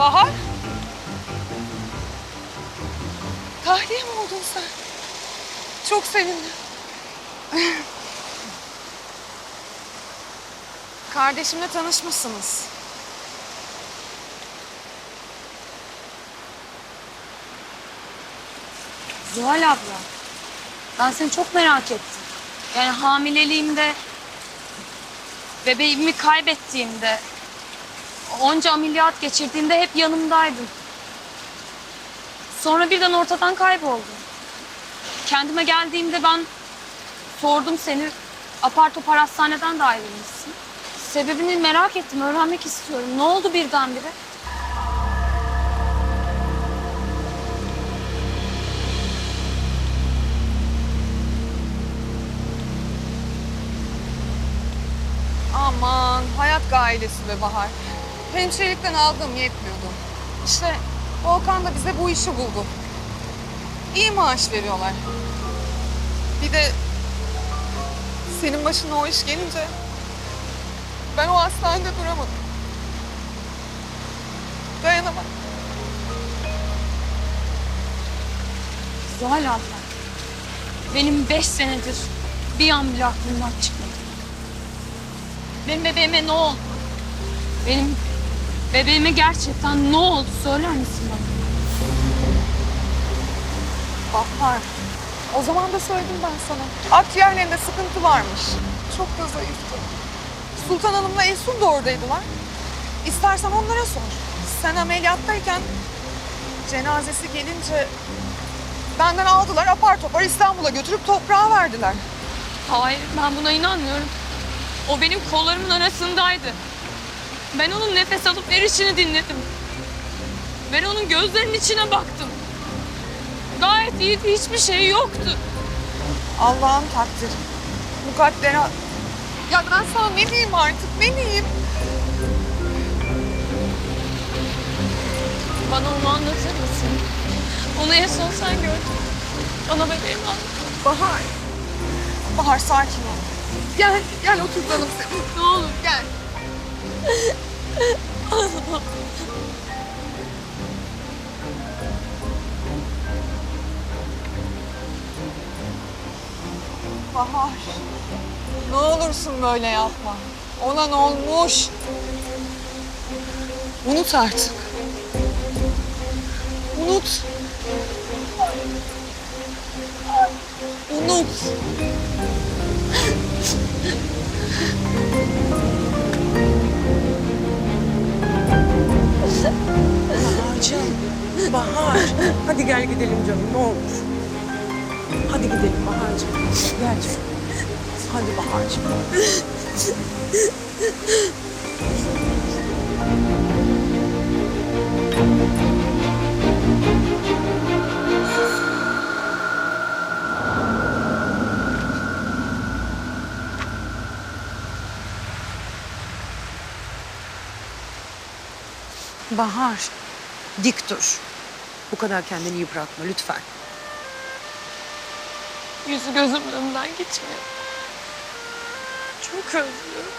Bahar? Tahliye mi oldun sen? Çok sevindim. Kardeşimle tanışmışsınız. Zuhal abla, ben seni çok merak ettim. Yani hamileliğimde, bebeğimi kaybettiğimde, onca ameliyat geçirdiğimde hep yanımdaydın. Sonra birden ortadan kayboldun. Kendime geldiğimde ben sordum seni, apar topar hastaneden de ayrılmışsın. Sebebini merak ettim, öğrenmek istiyorum. Ne oldu birdenbire? Aman hayat gailesi be Bahar. Hemşirelikten aldığım yetmiyordu. İşte Volkan da bize bu işi buldu. İyi maaş veriyorlar. Bir de senin başına o iş gelince ben o hastanede duramadım. Dayanamadım. Zuhal abla, benim beş senedir bir an bile aklımdan çıkmadı. Benim bebeğime ne oldu? Benim bebeğime gerçekten ne oldu söyler misin bana? Bahar. O zaman da söyledim ben sana. Akciğerlerinde sıkıntı varmış. Çok da zayıftı. Sultan Hanım'la Esun da oradaydılar. İstersen onlara sor. Sen ameliyattayken cenazesi gelince benden aldılar apar topar İstanbul'a götürüp toprağa verdiler. Hayır ben buna inanmıyorum. O benim kollarımın arasındaydı. Ben onun nefes alıp verişini dinledim. Ben onun gözlerinin içine baktım. Gayet iyiydi, hiçbir şey yoktu. Allah'ın takdiri. Mukaddera. Ya ben sana ne diyeyim artık ne diyeyim? Bana onu anlatır mısın? Onu en son sen gördün. Bana bebeğimi anlat. Bahar. Bahar sakin ol. Gel, gel oturtalım seni. Ne olur Gel. Bahar. Ne olursun böyle yapma. Ona ne olmuş? Unut artık. Unut. Unut. Bahar'cığım, Bahar. Hadi gel gidelim canım ne olur. Hadi gidelim Bahar'cığım. Canım. Hadi Bahar'cığım. Bahar, dik dur. Bu kadar kendini yıpratma lütfen. Yüzü gözümün önünden geçmiyor. Çok özlüyorum.